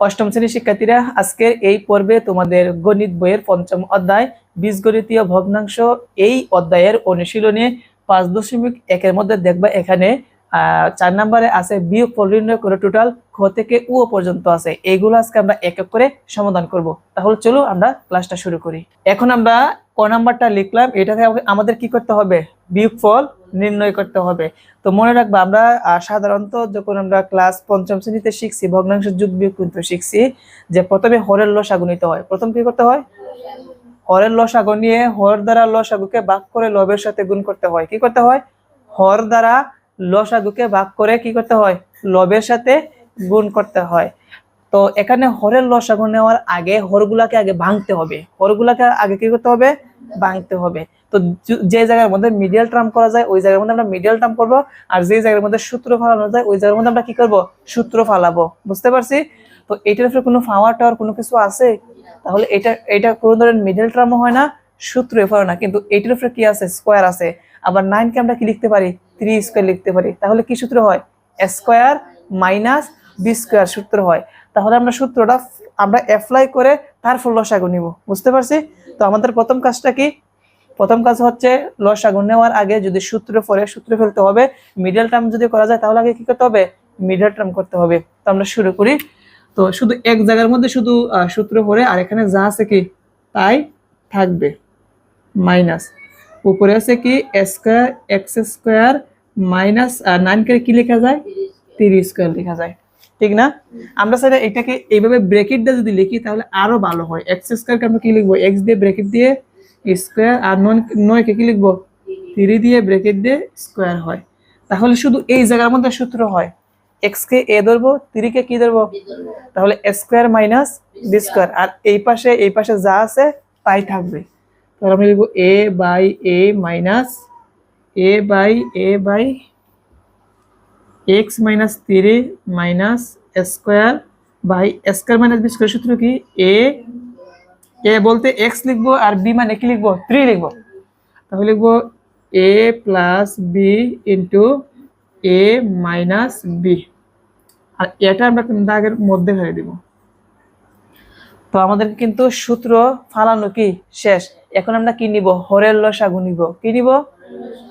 অষ্টম শ্রেণির শিক্ষার্থীরা, আজকে এই পর্বে তোমাদের গণিত বইয়ের পঞ্চম অধ্যায়, বীজগণিতীয় ভগ্নাংশ এই অধ্যায়ের অনুশীলনে পাঁচ দশমিক একের মধ্যে দেখবা এখানে চার নম্বরে আছে বিয়োগ পরিণয় করে টোটাল খ থেকে উ পর্যন্ত আছে। এইগুলো আজকে আমরা এক এক করে সমাধান করব। তাহলে চলো আমরা ক্লাসটা শুরু করি। এখন আমরা ক নাম্বারটা লিখলাম আমাকে- আমাদের কি করতে হবে? বিয়োগ ফল নির্ণয় করতে হবে। তো মনে রাখবা, আমরা সাধারণত যখন আমরা ক্লাস পঞ্চম শ্রেণীতে শিখছি, ভগ্নাংশ যুগ বিয়োগ কিন্তু শিখছি, যে প্রথমে হরের লসাগু নিতে হয়। প্রথম কি করতে হয়? হরের লসাগু নিয়ে হর দ্বারা লসাগুকে ভাগ করে লবের সাথে গুণ করতে হয়। কি করতে হয়? হর দ্বারা লসাগুকে ভাগ করে কি করতে হয়? লবের সাথে গুণ করতে হয়। তো এখানে হরের লসাগু নেওয়ার আগে হরগুলাকে আগে ভাঙতে হবে। হরগুলাকে আগে কি করতে হবে? ভাঙতে হবে। তো যে জায়গার মধ্যে মিডিয়াল টার্ম করা যায়, ওই জায়গার মধ্যে আমরা মিডিয়াল টার্ম করব। আর যে জায়গার মধ্যে সূত্র ফালানো যায়, ওই জায়গার মধ্যে আমরা কি করব? সূত্র ফালাবো। বুঝতে পারছি? তো এটার উপরে কোনো ফাওয়ার টাওয়ার কোনো কিছু আছে? তাহলে এটা এটা কোনো ধরনের মিডল টার্মও হয় না সূত্র এফারও না। কিন্তু এটার উপরে কি আছে? স্কোয়ার আছে। আবার নাইনকে আমরা কি লিখতে পারি? থ্রি স্কোয়ার লিখতে পারি। তাহলে কি সূত্র হয়? স্কোয়ার মাইনাস বি স্কোয়ার সূত্র হয়। তাহলে আমরা সূত্রটা, আমরা অ্যাপ্লাই করে তারপর লসাগু নিব। বুঝতে পারছি? তো আমাদের প্রথম কাজটা কি? প্রথম কাজ হচ্ছে লসাগু নেওয়ার আগে যদি সূত্র পরে সূত্র ফেলতে হবে মিডল টার্ম যদি করা যায় তাহলে আগে কি করতে হবে? মিডল টার্ম করতে হবে। তো আমরা শুরু করি। তো শুধু এক জায়গার মধ্যে শুধু সূত্র পরে আর এখানে যা আছে কি? তাই থাকবে। মাইনাস উপরে আছে কি? Square X square minus nine করে কি লেখা যায়? তিরিশ স্কোয়ার লেখা যায়। ঠিক না? আমরা স্যার এটাকে এইভাবে ব্রেকেট দিয়ে যদি লিখি তাহলে আরও ভালো হয়। এক্স স্কোয়ারকে আমরা কি লিখব? এক্স দিয়ে ব্রেকেট দিয়ে স্কোয়ার আর নন নয়কে কি লিখব? থ্রি দিয়ে ব্রেকেট দিয়ে স্কোয়ার হয়। তাহলে শুধু এই জায়গার মধ্যে সূত্র হয়। এক্স কে এ ধরবো কে কি ধরবো? তাহলে স্কোয়ার মাইনাস বি স্কোয়ার আর এই পাশে এই পাশে যা আছে তাই থাকবে। তাহলে আমি লিখব A by A minus A by A by X minus three minus square by square minus B square সূত্র কি? এ এ বলতে এক্স লিখব আর বি মানে কি লিখব? থ্রি লিখব। তাহলে লিখব A plus B into A minus B আর এটা আমরা দাগের মধ্যে ফেলে দিব তো আমাদের কিন্তু সূত্র ফালানো কি? শেষ। এখন আমরা কি নিব? হরের লসাগু নিব। কি নিব?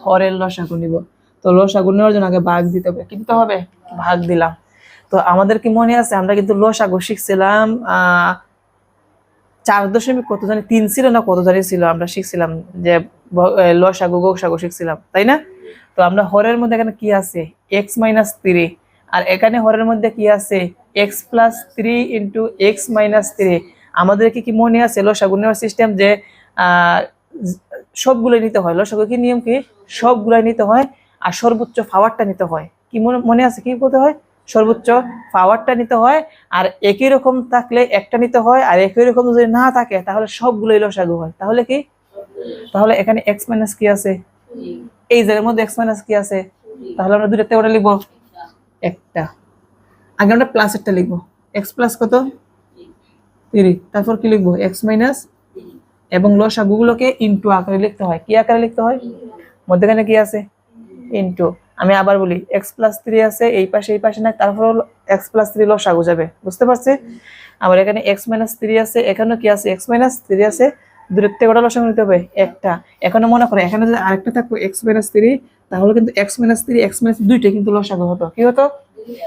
হরের লসাগু নিব। তো লসাগু নেওয়ার জন্য আগে ভাগ দিতে হবে। কিনতে হবে ভাগ দিলাম। তো আমাদের কি মনে আছে, আমরা কিন্তু লসাগু শিখছিলাম চার দশমিক কত জানি তিন ছিল না, কত জানি ছিল, আমরা শিখছিলাম যে লসাগু, গোসাগু শিখছিলাম, তাই না? তো আমরা হরের মধ্যে এখানে কি আছে? এক্স মাইনাস থ্রি আর এখানে হরের মধ্যে কি আছে? X plus three into X minus three আমাদের কি কি মনে আছে, লসাগু নেওয়ার সিস্টেম যে সবগুলোই নিতে হয়, লসাগু কি নিয়ম কি? সবগুলাই নিতে হয় আর সর্বোচ্চ পাওয়ারটা নিতে হয়। কি মনে আছে কি করতে হয়? সর্বোচ্চ পাওয়ারটা নিতে হয় আর একই রকম থাকলে একটা নিতে হয় আর একই রকম যদি না থাকে তাহলে সবগুলোই লসাগু হয়। তাহলে কি? তাহলে এখানে এক্স মাইনাস কি আছে? এই জায়গার মধ্যে এক্স মাইনাস কি আছে? তাহলে আমরা দুটাতে ওটা লিখব। একটা। আগে আমরা প্লাস একটা লিখব। এক্স প্লাস কত? থ্রি তারপর কি লিখব? এক্স মাইনাস এবং লসাগুগুলোকে ইনটু আকারে লিখতে হয়। কি আকারে লিখতে হয়? মধ্যখানে কি আছে? ইনটু আমি আবার বলি এক্স প্লাস থ্রি আছে, এই পাশে এই পাশে না তারপর এক্স প্লাস থ্রি লসাগু যাবে। বুঝতে পারছি? আবার এখানে এক্স মাইনাস থ্রি আছে, এখানেও কি আছে? এক্স মাইনাস থ্রি আছে, দূরত্বে থেকে ওটা লসাগু নিতে হবে? একটা। এখানে মনে করো, এখানে যদি আরেকটা থাকতো এক্স মাইনাস থ্রি তাহলে কিন্তু X minus three X minus দুইটা কিন্তু লসাগু হতো। কি হতো?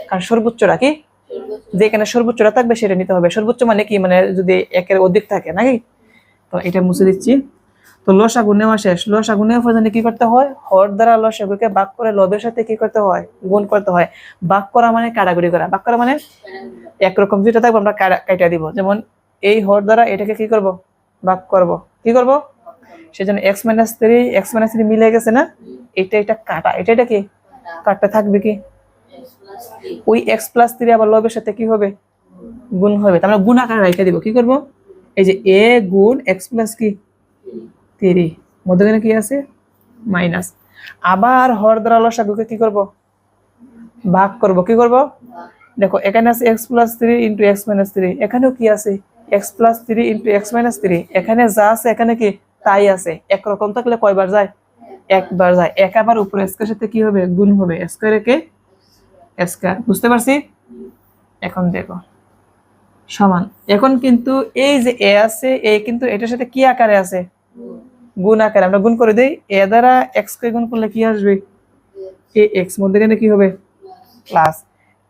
কারণ সর্বোচ্চটা কি? যেখানে সর্বোচ্চটা থাকবে, সেটা নিতে হবে। সর্বোচ্চ মানে কি? মানে যদি একের অধিক থাকে, নাকি? তো এটা মুছে দিচ্ছি। তো লসাগু নেওয়া শেষ। লসাগু নেওয়ার পর জানি কি করতে হয়? হর দ্বারা লসাগুকে বাক করে লবের সাথে কি করতে হয়? গুণ করতে হয়। বাক করা মানে কাটাকুটি করা। বাক করা মানে একরকম যেটা থাকবে আমরা কাটা- দিব। যেমন এই হর দ্বারা এটাকে কি করব? বাক করব। কি করব? সেজন্য X minus three X minus three মিলে গেছে না? এটা এটা কাটা। এটা এটা কি? কাটটা থাকবে কি? ওই এক্স প্লাস থ্রি আবার লবের সাথে কি হবে? গুণ হবে। তো আমরা গুণ আকারে রেখে দিব। কি করব? এই যে এ গুণ এক্স প্লাস কি? থ্রি মধ্যখানে কি আছে? মাইনাস। আবার হর দ্বারা লসাগুকে কি করব? ভাগ করব। কি করব? দেখো, এখানে আছে x plus three into x minus three এখানেও কি আছে? X plus three into x minus three এখানে যা আছে, এখানে কি? তাই আছে। একরকম থাকলে কয়বার যায়? একবার যায়। এক আবার উপরে স্কোয়ার সাথে কি হবে? গুণ হবে। স্কোয়ার একে স্কোয়ার বুঝতে পারছি? এখন দেখো। সমান। এখন কিন্তু এই যে এ আছে এ কিন্তু এটার সাথে কি আকারে আছে? গুণ আকারে। আমরা গুণ করে দেই। এ দ্বারা এক্স কে গুণ করলে কি আসবে? এ এক্স মধ্যখানে কি হবে? প্লাস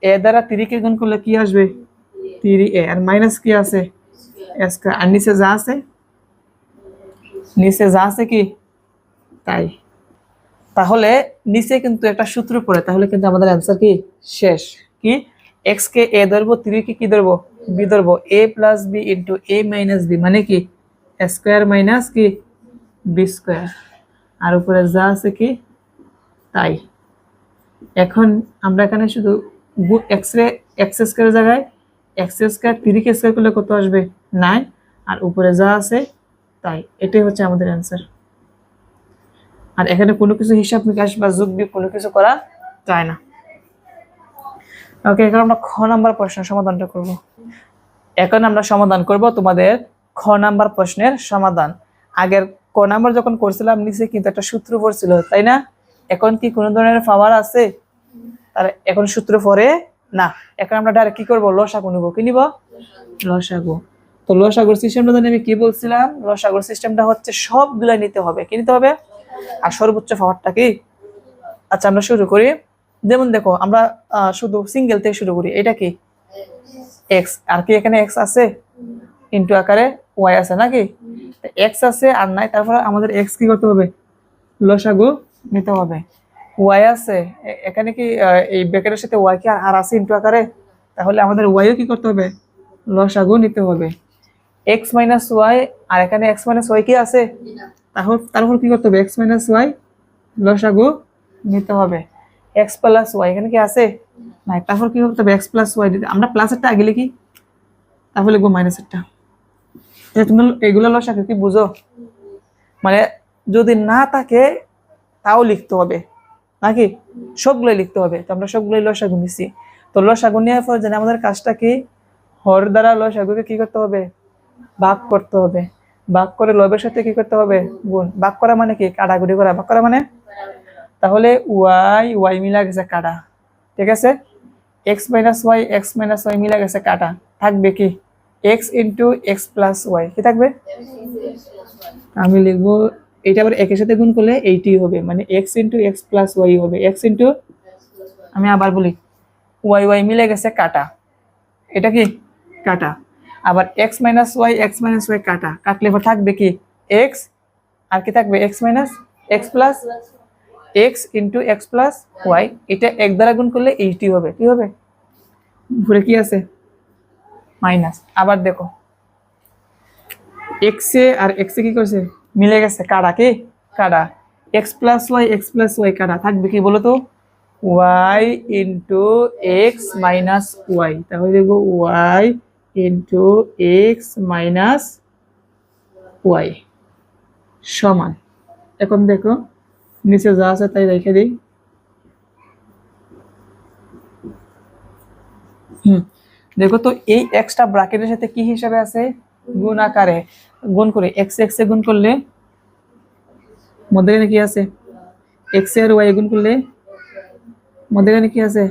এ দ্বারা তিরি কে গুণ করলে কি আসবে? তিরি এ। আর মাইনাস কি আছে? স্কয়ার আর নিচে যা আছে? নিচে যা আছে কি? তাই। তাহলে নিচে কিন্তু একটা সূত্র পড়ে। তাহলে কিন্তু আমাদের অ্যান্সার কি? শেষ। কি? এক্স কে এ ধরবো কে কি ধরবো? বি ধরবো। A plus b into a minus b মানে কি? স্কোয়ার মাইনাস কি? বি স্কোয়ার আর উপরে যা আছে কি? তাই। এখন আমরা এখানে শুধু এক্স রে এক্স স্কোয়ারের জায়গায় এক্স স্কোয়ার থ্রি কে স্কোয়ার করলে কত আসবে? নাইন আর উপরে যা আছে, তাই। এটাই হচ্ছে আমাদের অ্যান্সার আর এখানে কোনো কিছু হিসাব নিকাশ বা যোগ বিয়োগ কোনো কিছু করা যায় না। ওকে এখন আমরা খ নাম্বার প্রশ্নের সমাধানটা করব। এখন আমরা সমাধান করব তোমাদের খ নাম্বার প্রশ্নের সমাধান। আগের ক নাম্বার যখন করছিলাম, নিচে কিন্তু একটা সূত্র পড়ছিল, তাই না? এখন কি কোনো ধরনের পাওয়ার আছে? তার এখন সূত্র পরে না। এখন আমরা ডাইরেক্ট কি করব? লসাগু নিব। কি নিব? লসাগু। তো লসাগুর সিস্টেমটা আমি কি বলছিলাম? লসাগুর সিস্টেমটা হচ্ছে সবগুলা নিতে হবে। কি নিতে হবে? আর সর্বোচ্চ পাওয়ারটা কি? আচ্ছা আমরা শুরু করি। যেমন দেখো, আমরা শুধু সিঙ্গেল থেকে শুরু করি। এটা কি? এক্স আর কি এখানে এক্স আছে? ইন্টু আকারে ওয়াই আছে নাকি? এক্স আছে আর নাই, তারপরে আমাদের এক্স কি করতে হবে? লসাগু নিতে হবে। ওয়াই আছে এখানে কি এই ব্র্যাকেটের সাথে ওয়াই কি আর আর আছে ইন্টু আকারে? তাহলে আমাদের ওয়াইও কি করতে হবে? লসাগু নিতে হবে। এক্স মাইনাস ওয়াই আর এখানে এক্স মাইনাস ওয়াই কি আছে? তারপর তারপর কি করতে হবে? এক্স মাইনাস ওয়াই লসাগু নিতে হবে। এক্স প্লাস ওয়াই এখানে কি আছে? না তারপর কি করতে হবে? এক্স প্লাস ওয়াই আমরা প্লাসেরটা আগে লিখি। তারপর লিখব মাইনাসেরটা তুমি এগুলো লসাগু কি বুঝো? মানে যদি না থাকে, তাও লিখতে হবে। নাকি? সবগুলোই লিখতে হবে। তো আমরা সবগুলোই লসাগু নিছি। তো লসাগু নেওয়ার পর জানি আমাদের কাজটা কি? হর দ্বারা লসাগুকে কি করতে হবে? ভাগ করতে হবে। ভাগ করে লবের সাথে কি করতে হবে? গুণ। ভাগ করা মানে কি? কাটাকুটি করা। ভাগ করা মানে? তাহলে ওয়াই ওয়াই মিলা গেছে কাটা ঠিক আছে? X minus y, x minus y মিলা গেছে কাটা থাকবে কি? X into x plus y কি থাকবে? আমি লিখব, এটা আবার একের সাথে গুণ করলে এইটি হবে মানে x into x plus y হবে। এক্স ইন্টু আমি আবার বলি ওয়াই ওয়াই মিলে গেছে কাটা। এটা কি? কাটা। আবার x minus y x minus y কাটা। কাটলে এবার থাকবে কি? এক্স আর কি থাকবে? X minus x plus x into x plus y এটা এক দ্বারা গুণ করলে এইটি হবে। কি হবে? ঘুরে কি আছে? মাইনাস। আবার দেখো। এক্স আর এক্স কি করছে? মিলে গেছে। কাটা কি? কাটা x plus y x plus y কাটা থাকবে কি বলো তো y into x minus y তাহলে দেখব y into x minus y সমান। এখন দেখো নিচে যা আছে তাই রেখে দিই। হুম। দেখো তো এই এক্সট্রা ব্র্যাকেটের সাথে কি হিসাবে আছে? গুণ আকারে। গুণ করে এক্স এক্স এ গুণ করলে মধ্যখানে কি আছে? এক্স আর ওয়াই গুণ করলে মধ্যখানে কি আছে?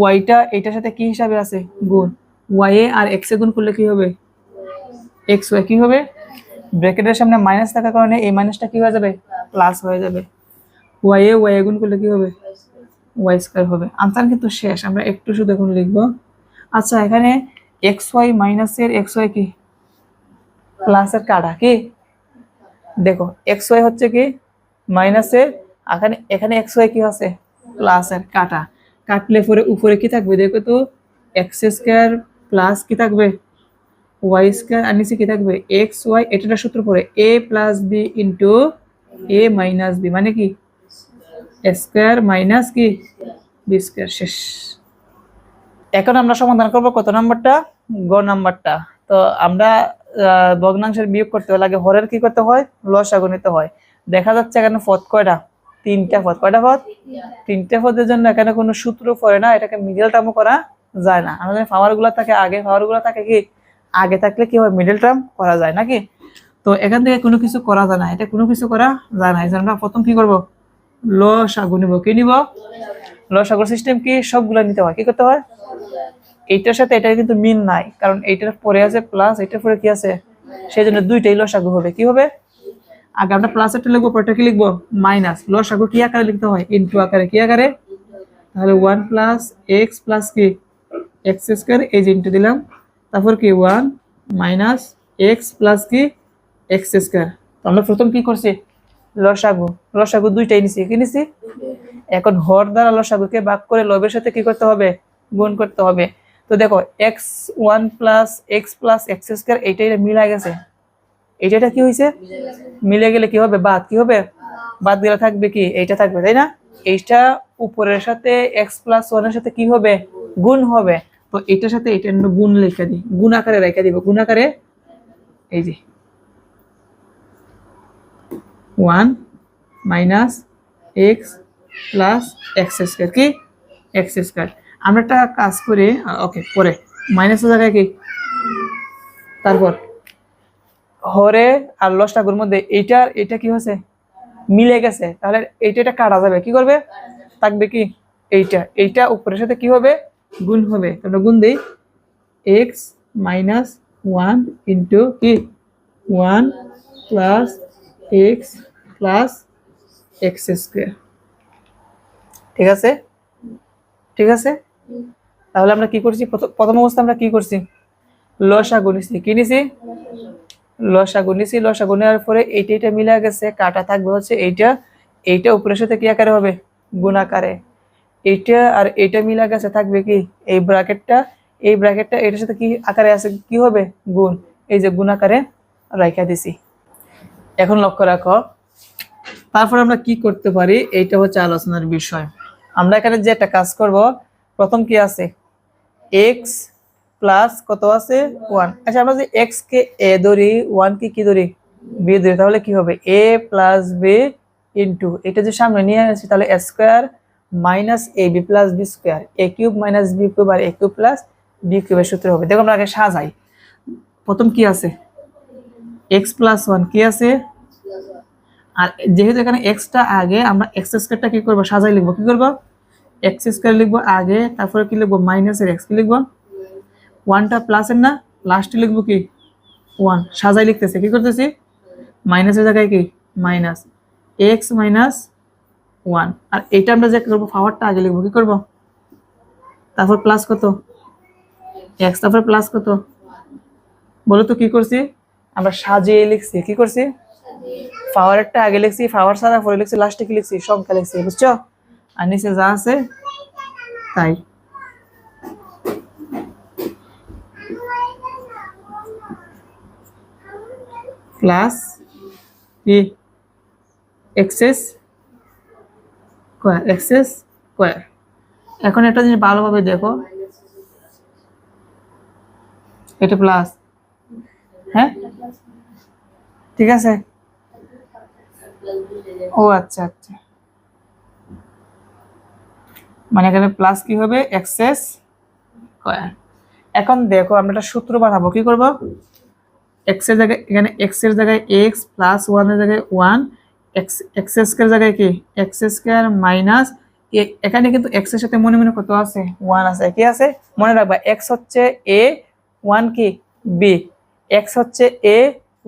ওয়াইটা এটার সাথে কি হিসাবে আছে? গুণ। ওয়াই আর এক্স এ গুণ করলে কি হবে? এক্স ওয়াই কি হবে? ব্র্যাকেটের সামনে মাইনাস থাকার কারণে এই মাইনাসটা কি হয়ে যাবে? প্লাস হয়ে যাবে। ওয়াই এ ওয়াই গুণ করলে কি হবে? ওয়াই স্কোয়ার হবে। আনসার কিন্তু শেষ। আমরা একটু শুধু এখন লিখব। আচ্ছা এখানে এক্স ওয়াই মাইনাসের এক্স ওয়াই কি প্লাসের কাটা কি? দেখো এক্স ওয়াই হচ্ছে কি? মাইনাসের এখানে এখানে এক্স ওয়াই কি আছে? প্লাসের কাটা। কাটলে পরে উপরে কি থাকবে? দেখো তো এক্স স্কোয়ার প্লাস কি থাকবে? ওয়াই স্কোয়ার আর নিচে কি থাকবে? এক্স ওয়াই এটার সূত্র পরে a plus b into a minus b মানে কি? স্কোয়ার মাইনাস কি? বি স্কোয়ার শেষ। এখন আমরা সমাধান করব কত নাম্বারটা? গ নাম্বারটা। তো আমরা ভগ্নাংশের বিয়োগ করতে হলে আগে হরের কি করতে হয়? লসাগু নিতে হয়। দেখা যাচ্ছে এখানে পদ কয়টা? তিনটা পদ কয়টা পদ তিনটা পদের জন্য এখানে কোনো সূত্র পড়ে না। এটাকে মিডল টার্মও করা যায় না। আমাদের পাওয়ারগুলো থাকে, আগে পাওয়ারগুলো থাকে কি? আগে থাকলে কি হয়? মিডল টার্ম করা যায় নাকি? তো এখান থেকে কোনো কিছু করা যায় না। এটা কোনো কিছু করা যায় না। এই আমরা প্রথম কি করব? লসাগু নিব। কি নিব? লসাগুর সিস্টেম কি? সবগুলো নিতে হয়। কি করতে হয়? এইটার সাথে এটা কিন্তু মিল নাই, কারণ এইটার পরে আছে প্লাস এটার পরে কি আছে? সেই জন্য দুইটাই লসাগু হবে। কি হবে? আগে আমরা প্লাস একটা লিখব পরটা কি লিখব? মাইনাস লসাগু কি আকারে লিখতে হয়? ইনটু আকারে। কি আকারে? তাহলে ওয়ান প্লাস এক্স প্লাস কি? এক্স স্কোয়ার এই যে ইন্টু দিলাম। তারপর কি? ওয়ান মাইনাস এক্স প্লাস কি? এক্স স্কোয়ার তো আমরা প্রথম কি করছি? লসাগু। লসাগু দুইটাই নিছি। কি নিছি? এখন হর দ্বারা লসাগুকে ভাগ করে লবের সাথে কি করতে হবে? গুণ করতে হবে। তো দেখো, x one plus, x plus, x square, এইটাই মিলা গেছে এইটা কি হয়েছে মিলে গেলে কি হবে? বাদ কি হবে? বাদ গেলে থাকবে কি? এইটা থাকবে, তাই না? এইটা উপরের সাথে এক্স প্লাস ওয়ানের সাথে কি হবে? গুণ হবে। তো এটার সাথে এটা আমরা গুণ লেখা দিই। গুণ আকারে রেখে দিব। গুণ আকারে এই যে, one minus x plus x square, কি? X square. আমরা একটা কাজ করি ওকে পরে। মাইনাসের জায়গায় কি? তারপর। হরে আর লসটাগুর মধ্যে এইটা এটা কি হয়েছে? মিলে গেছে। তাহলে এইটা এটা কাটা যাবে। কি করবে? থাকবে কি? এইটা। এইটা উপরের সাথে কি হবে? গুণ হবে। আমরা গুণ দিই। এক্স মাইনাস ওয়ান ইন্টু কি? One plus x plus x square ঠিক আছে? ঠিক আছে? তাহলে আমরা কি করছি? প্রথম- অবস্থা আমরা কি করছি? লসাগু নিছি। কি নিছি? লসাগু নিছি। লসাগু নেওয়ার পরে এইটা এইটা মিলে গেছে। কাটা থাকবে হচ্ছে এইটা। এইটা উপরের সাথে কি আকারে হবে? গুণ আকারে। এইটা আর এইটা মিলা গেছে থাকবে কি? এই ব্র্যাকেটটা। এই ব্র্যাকেটটা এটার সাথে কি আকারে আছে? কি হবে? গুণ। এই যে গুণ আকারে রাইখা দিছি। এখন লক্ষ্য রাখো। তারপর আমরা কি করতে পারি? এইটা হচ্ছে আলোচনার বিষয়। আমরা এখানে যে একটা কাজ করব প্রথম কি আছে? এক্স প্লাস কত আছে? ওয়ান আচ্ছা আমরা যে এক্স কে এ ধরি ওয়ান কে কি ধরি? বি ধরি, তাহলে কি হবে? এ প্লাস বি ইন্টু এটা যে সামনে নিয়ে আসি, তাহলে a square minus a b plus b square a cube minus b cube R A cube plus B কিউবের সূত্র হবে। দেখো আমরা আগে সাজাই। প্রথম কি আছে? এক্স প্লাস ওয়ান কি আছে? আর যেহেতু এখানে এক্সটা আগে, আমরা এক্স স্কোয়ারটা কি করব? সাজাই লিখব। কি করব? এক্স স্কোয়ার লিখব আগে, তারপরে কি লিখব? মাইনাসের এক্স কি লিখব? ওয়ানটা প্লাসের না লাস্টে লিখব কি? ওয়ান সাজাই লিখতেছে, কি করতেছি? মাইনাসের জায়গায় কি? মাইনাস এক্স মাইনাস ওয়ান আর এইটা আমরা যে করব পাওয়ারটা আগে লিখব, কি করব? তারপর প্লাস কত? এক্স তারপর প্লাস কত? বলো তো কি করছি? আমরা সাজিয়ে লিখছি, কি করছি? পাওয়ারটা আগে লিখছি পাওয়ার ছাড়া, পরে লিখছি লাস্টে কি লিখছি? সংখ্যা লিখছি, বুঝছ? আর নিচে যা আছে, তাই। প্লাস কি? এক্সেস এক্সেস স্কোয়ার এখন একটা জিনিস ভালোভাবে দেখো। এটা প্লাস হ্যাঁ? ঠিক আছে? ও আচ্ছা আচ্ছা। মানে এখানে প্লাস কি হবে? এক্সেস স্কোয়ার এখন দেখো, আমরা একটা সূত্র বানাবো। কি করব? এক্সের জায়গায়, এখানে এক্সের জায়গায় এক্স প্লাস ওয়ানের জায়গায় ওয়ান এক্স এক্স স্কোয়ার জায়গায় কি? এক্স স্কোয়ার মাইনাস এখানে কিন্তু এক্সের সাথে মনে মনে কত আছে? ওয়ান আছে। কি আছে? মনে রাখবা এক্স হচ্ছে এ ওয়ান কি? বি এক্স হচ্ছে এ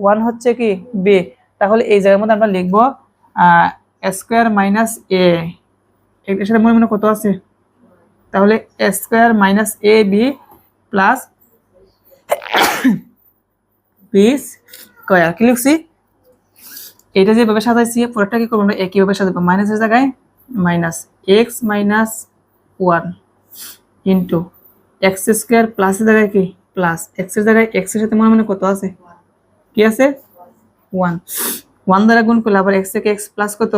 ওয়ান হচ্ছে কি? বি তাহলে এই জায়গার মধ্যে আমরা লিখব স্কোয়ার মাইনাস এ এর সাথে মনে মনে কত আছে? তাহলে square minus a b plus b square কি লিখছি? এটা যেভাবে সাজাইছি পরেরটা কি করব? আমরা একইভাবে সাজাবো? মাইনাসের জায়গায় minus x minus one into x square প্লাসের জায়গায় কি? প্লাস এক্সের জায়গায় এক্সের সাথে মনে মনে কত আছে? কি আছে? ওয়ান ওয়ান দ্বারা গুণ করলে আবার এক্স থেকে এক্স প্লাস কত?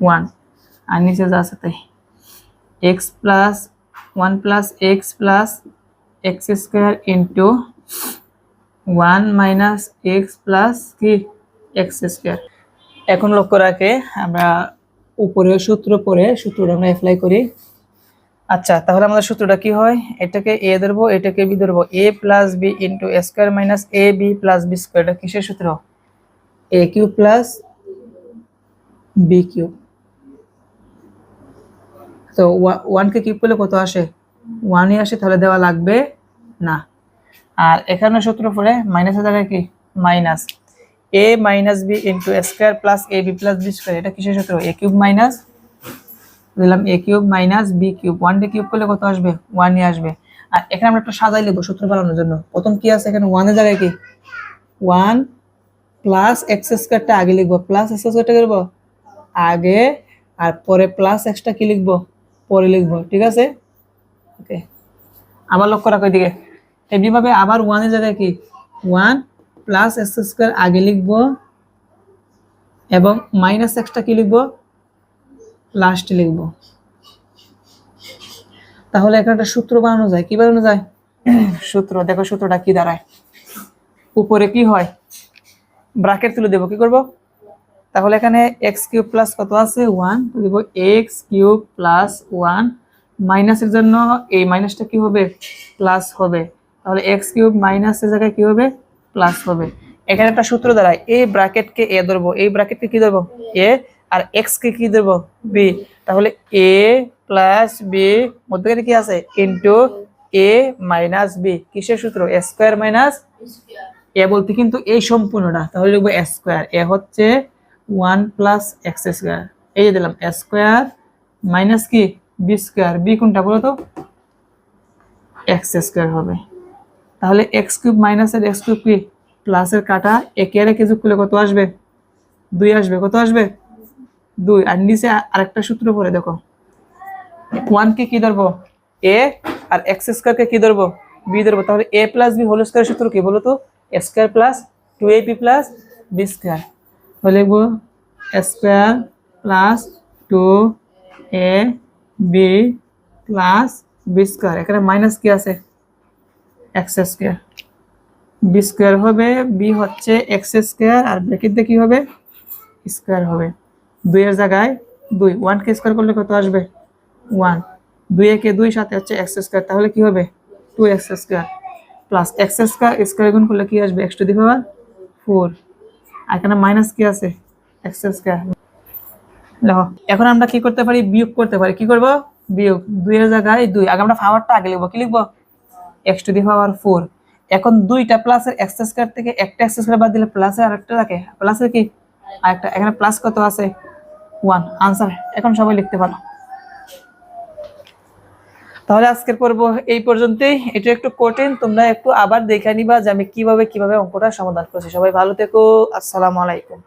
ওয়ান আর নিচে যা আছে তাই। X plus one plus x plus x square into one minus x plus কি? এক্স স্কোয়ার এখন লক্ষ্য রাখে, আমরা উপরে সূত্র পরে সূত্রটা আমরা অ্যাপ্লাই করি। আচ্ছা তাহলে আমাদের সূত্রটা কি হয়? এটাকে এ ধরবো, এটাকে বি ধরবো। A plus b into square minus a b plus b square এটা কিসের সূত্র? A cube plus b cube তো ওয়ানকে কিউব করলে কত আসে? ওয়ানই আসে, তাহলে দেওয়া লাগবে না। আর এখানে সূত্র পড়ে মাইনাসের জায়গায় কি? Minus a minus b into square plus a b plus b square এটা কিসের সূত্র? এ কিউব মাইনাস দিলাম a cube minus b cube one day cube করলে কত আসবে? ওয়ানই আসবে। আর এখানে আমরা একটা সাজাই লিখব সূত্র বানানোর জন্য। প্রথম কি আছে এখানে? ওয়ানের জায়গায় কি? ওয়ান প্লাস এক্স স্কোয়ারটা আগে লিখব। প্লাস এক্স স্কোয়ারটা করব আগে। আর পরে প্লাস এক্সটা কি লিখব? পরে লিখব, ঠিক আছে? ওকে আবার লক্ষ্য রাখো এদিকে। এমনিভাবে আবার ওয়ানের জায়গায় কি? ওয়ান প্লাস এক্স স্কোয়ার আগে লিখব এবং মাইনাস এক্সটা কি লিখব? লাস্টে লিখব। তাহলে এখানে একটা সূত্র বানানো যায়। কি বানানো যায়? সূত্র, দেখো সূত্রটা কি দাঁড়ায়। উপরে কি হয়? ব্রাকেট তুলে দেবো, কি করব? তাহলে এখানে এক্স কিউব প্লাস কত আছে? ওয়ান দেবো এক্স কিউব প্লাস ওয়ান মাইনাসের জন্য এই মাইনাসটা কি হবে? প্লাস হবে। তাহলে এক্স কিউব মাইনাসের জায়গায় কি হবে? প্লাস হবে। এখানে একটা সূত্র দাঁড়ায়। এই ব্র্যাকেটকে এ ধরবো। এই ব্র্যাকেটকে কি ধরবো? এ আর এক্স কে কি ধরবো? বি তাহলে এ প্লাস বি মধ্যখানে কি আছে? ইন্টু এ মাইনাস বি কিসের সূত্র? এ স্কোয়ার মাইনাস এ বলতে কিন্তু এই সম্পূর্ণটা। তাহলে লিখব এ স্কোয়ার এ হচ্ছে ওয়ান প্লাস এক্স স্কোয়ার। এই যে দিলাম স্কোয়ার মাইনাস কি? B square. বি কোনটা বলো তো? এক্স স্কোয়ার হবে। তাহলে এক্স কিউব মাইনাসের এক্স কিউব কি? প্লাসের কাটা একে আর একে যোগ করলে কত আসবে? দুই আসবে। কত আসবে? দুই। আর নিচে আরেকটা সূত্র পরে দেখো। ওয়ানকে কি ধরবো? এ আর এক্স স্কোয়ারকে কি ধরবো? বি ধরবো। তাহলে a plus b whole square সূত্র কি বলো তো? Square plus two a b plus b square. লিখব square plus two a b plus b square এখানে মাইনাস কি আছে? এক্স স্কোয়ার বি স্কোয়ার হবে, বি হচ্ছে এক্স স্কোয়ার আর দিয়ে কি হবে? স্কোয়ার হবে। দুইয়ের জায়গায় দুই। ওয়ানকে স্কোয়ার করলে কত আসবে? ওয়ান। দুই একে দুই সাথে হচ্ছে এক্স স্কোয়ার। তাহলে কি হবে? Two x square. Plus x square square গুণ করলে কি আসবে? X to the power four. এখানে মাইনাস কি আছে? এক্স স্কোয়ার দেখো, এখন আমরা কি করতে পারি? বিয়োগ করতে পারি। কি করব? বিয়োগ। দুইয়ের জায়গায় দুই। আগে আমরা পাওয়ারটা আগে লিখব। কি লিখব? X to the power four এখন দুইটা প্লাসের এক্স স্কোয়ার থেকে একটা এক্স স্কোয়ার বাদ দিলে প্লাসের আরেকটা থাকে। প্লাসের কি? আরেকটা। এখানে প্লাস কত আছে? ওয়ান আনসার এখন সবাই লিখতে পারো। তাহলে আজকের পর্ব এই পর্যন্তই। এটা একটু কঠিন, তোমরা একটু আবার দেখে নিবা যে আমি কীভাবে কীভাবে অঙ্কটা সমাধান করছি। সবাই ভালো থেকো। আসসালামু আলাইকুম।